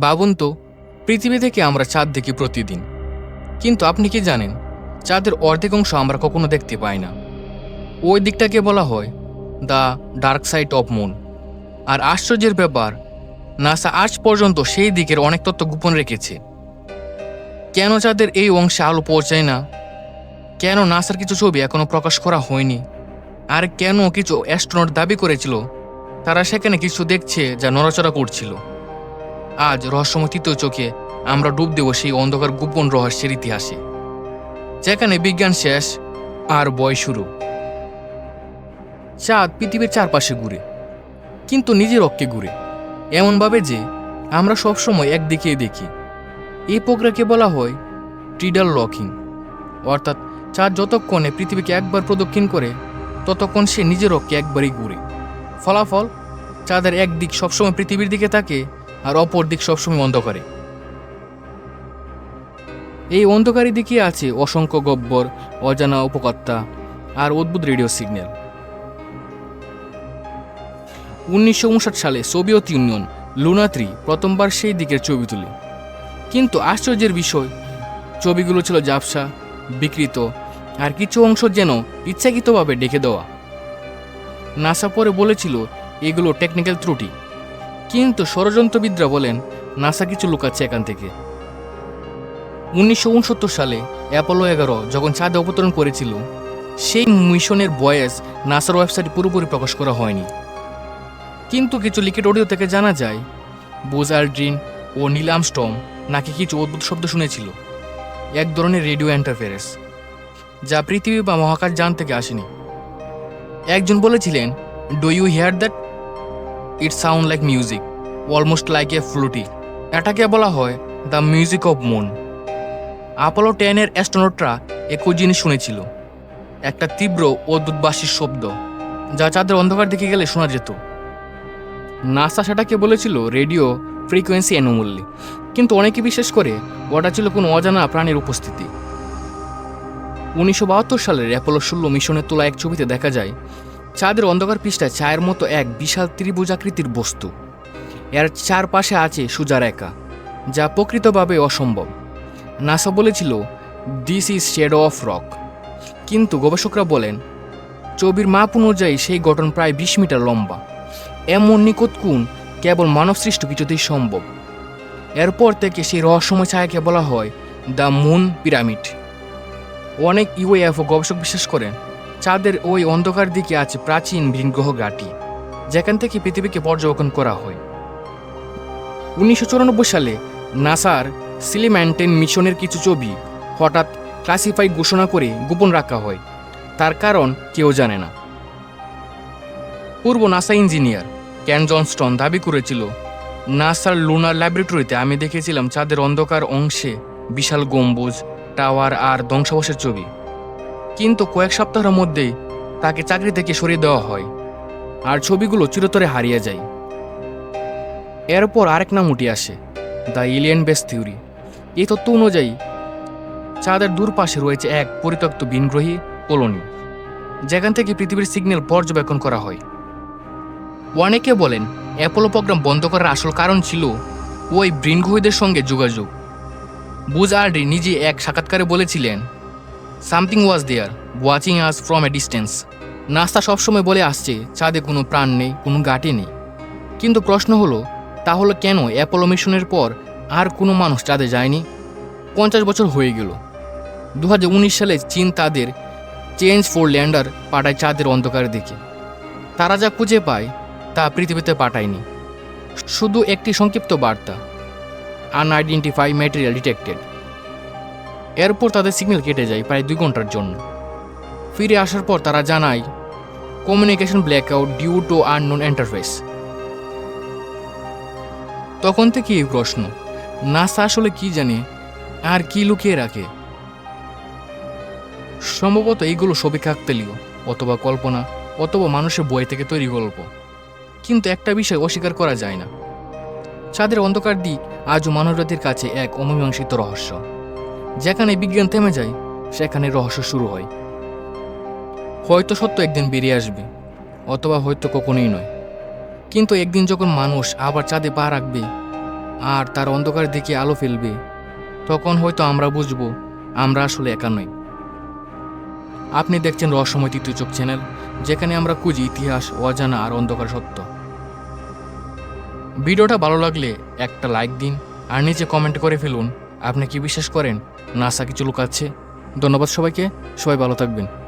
ভাবুন তো পৃথিবী থেকে আমরা চাঁদ দেখি প্রতিদিন। কিন্তু আপনি কি জানেন, চাঁদের অর্ধেক অংশ আমরা কখনো দেখতে পাই না। ওই দিকটাকে বলা হয় the dark side of moon. আর আশ্চর্যের ব্যাপার, নাসা আজ পর্যন্ত সেই দিকের অনেক তথ্য গোপন রেখেছে। কেন চাঁদের এই অংশে আলো পৌঁছায় না? কেন নাসার কিছু ছবি এখনও প্রকাশ করা হয়নি? আর কেন কিছু অ্যাস্ট্রোনট দাবি করেছিল? তারা সেখানে কিছু দেখছে যা নড়াচড়া করছিল। আজ রহস্যময় তৃতীয় চোখে আমরা ডুব দেব সেই অন্ধকার গোপন রহস্যের ইতিহাসে। যেখানে বিজ্ঞান শেষ আর বয় শুরু। চাঁদ পৃথিবীর চারপাশে ঘুরে, কিন্তু নিজের অক্ষে ঘুরে। এমনভাবে যে আমরা সবসময় একদিকেই দেখি। এই প্রক্রিয়াকে বলা হয় ট্রিডাল লকিং। অর্থাৎ চাঁদ যতক্ষণে পৃথিবীকে একবার প্রদক্ষিণ করে, ততক্ষণ সে নিজের অক্ষে একবারই ঘুরে। ফলাফল, চাঁদের একদিক সবসময় পৃথিবীর দিকে থাকে আর অপর দিক সবসময় অন্ধকারে। এই অন্ধকারী দিকে আছে অসংখ্য গব্বর, অজানা উপকর্তা আর অদ্ভুত রেডিও সিগন্যাল। উনিশশো উনষাট সালে সোভিয়েত ইউনিয়ন, লুনাত্রি, প্রথমবার সেই দিকের ছবি তুলে। কিন্তু আশ্চর্যের বিষয়, ছবিগুলো ছিল জাপসা, বিকৃত আর কিছু অংশ যেন ইচ্ছাকৃতভাবে ডেকে দেওয়া। নাসা পরে বলেছিল, এগুলো টেকনিক্যাল ত্রুটি। কিন্তু ষড়যন্ত্রবিদরা বলেন, নাসা কিছু লুকাচ্ছে এখান থেকে। উনিশশো উনসত্তর সালে অ্যাপোলো এগারো যখন চাঁদে অবতরণ করেছিল, সেই মিশনের বয়েস নাসার ওয়েবসাইটে পুরোপুরি প্রকাশ করা হয়নি। কিন্তু কিছু লিখিত অডিও থেকে জানা যায়, বোজ আলড্রিন ও নীল আমস্টম নাকি কিছু অদ্ভুত শব্দ শুনেছিল। এক ধরনের রেডিও ইন্টারফেরেন্স, যা পৃথিবী বা মহাকাশ যান থেকে আসেনি। একজন বলেছিলেন do you hear that it sound like music almost like a fluty এটাকে বলা হয় the music of moon Apollo টেনের অ্যাস্ট্রোনটরা একই জিনিস শুনেছিল। একটা তীব্র অদ্ভুতবাসীর শব্দ, যা চাঁদের অন্ধকার দিকে গেলে শোনা যেত। নাসা সেটাকে বলেছিল রেডিও ফ্রিকোয়েন্সি অ্যানোমল্লি কিন্তু অনেকে বিশেষ করে ওটা ছিল কোনো অজানা প্রাণীর উপস্থিতি। উনিশশো বাহাত্তর সালের অ্যাপোলো ষোলো মিশনের তোলা এক ছবিতে দেখা যায় চাঁদের অন্ধকার পৃষ্ঠায় চায়ের মতো এক বিশাল ত্রিভুজাকৃতির বস্তু। এর চারপাশে আছে সুজা রেখা, যা প্রকৃতভাবে অসম্ভব। নাসা বলেছিল this is shadow of rock কিন্তু গবেষকরা বলেন, ছবির মাপ অনুযায়ী সেই গঠন প্রায় বিশ মিটার লম্বা। এমন নিকট কেবল মানবসৃষ্ট কিছুতেই সম্ভব। এরপর থেকে সেই রহস্যময় ছায়াকে বলা হয় দ্য মুন পিরামিড অনেক ইউএফও গবেষক বিশ্বাস করেন চাঁদের ওই অন্ধকার দিকে আছে প্রাচীন ভিনগ্রহ ঘাঁটি যেখান থেকে পৃথিবীকে পর্যবেক্ষণ করা হয়। উনিশশো চুরানব্বই সালে নাসার সিলিম্যান্টেন মিশনের কিছু ছবি হঠাৎ ক্লাসিফাই ঘোষণা করে গোপন রাখা হয়। তার কারণ কেউ জানে না। পূর্ব নাসা ইঞ্জিনিয়ার ক্যান জনস্টন দাবি করেছিল, নাসার লুনার ল্যাবরেটরিতে আমি দেখেছিলাম চাঁদের অন্ধকার অংশে বিশাল গম্বুজ, টাওয়ার আর ধ্বংসাবশের ছবি। কিন্তু কয়েক সপ্তাহের মধ্যেই তাকে চাকরি থেকে সরিয়ে দেওয়া হয় আর ছবিগুলো চিরতরে হারিয়ে যায়। এরপর আরেক নাম উঠে আসে, দ্য ইলিয়ান বেস থিওরি। এই তথ্য অনুযায়ী, চাঁদের দূর পাশে রয়েছে এক পরিত্যক্ত বিনগ্রহী কলোনি, যেখান থেকে পৃথিবীর সিগন্যাল পর্যবেক্ষণ করা হয়। অনেকে বলেন, অ্যাপোলো প্রোগ্রাম বন্ধ করার আসল কারণ ছিল ওই বৃনগ্রহীদের সঙ্গে যোগাযোগ। বুজ আর্ডি নিজে এক সাক্ষাৎকারে বলেছিলেন something was there watching us from a distance NASA সবসময় বলে আসছে চাঁদে কোনো প্রাণ নেই, কোনো গাটি নেই। কিন্তু প্রশ্ন হলো, তাহলে কেন অ্যাপোলো মিশনের পর আর কোনো মানুষ চাঁদে যায়নি? পঞ্চাশ বছর হয়ে গেল। দু হাজার উনিশ সালে চীন তাদের চেঞ্জ ফোর ল্যান্ডার পাঠায় চাঁদের অন্ধকার দিকে তারা যা খুঁজে পায়, তা পৃথিবীতে পাঠায়নি। শুধু একটি সংক্ষিপ্ত বার্তা আনআইডেন্টিফাই ম্যাটেরিয়াল ডিটেক্টেড এরপর তাদের সিগন্যাল কেটে যায় প্রায় দুই ঘণ্টার জন্য। ফিরে আসার পর তারা জানায় communication blackout due to unknown interface তখন থেকে এই প্রশ্ন নাসা আসলে কি জানে? আর কি লুকিয়ে রাখে? সম্ভবত এইগুলো সবই কাকতালীয় অথবা কল্পনা, অথবা মানুষের বই থেকে তৈরি গল্প। কিন্তু একটা বিষয় অস্বীকার করা যায় না। চাঁদের অন্ধকার দিক আজও মানবজাতির কাছে এক অমীমাংসিত রহস্য। যেখানে বিজ্ঞান থেমে যায়, সেখানে রহস্য শুরু হয়। হয়তো সত্য একদিন বেরিয়ে আসবে, অথবা হয়তো কখনোই নয়। কিন্তু একদিন যখন মানুষ আবার চাঁদে পা রাখবে, আর তার অন্ধকার দিকে আলো ফেলবে, তখন হয়তো আমরা বুঝব, আমরা আসলে একা নই। আপনি দেখছেন রহস্যময় তৃতীয় চোখ চ্যানেল, যেখানে আমরা খুঁজি ইতিহাস, অজানা আর অন্ধকার সত্য। ভিডিওটা ভালো লাগলে একটা লাইক দিন, আর নিচে কমেন্ট করে ফেলুন। আপনি কি বিশ্বাস করেন নাসা কিছু লুকাচ্ছে? ধন্যবাদ সবাইকে সবাই ভালো থাকবেন।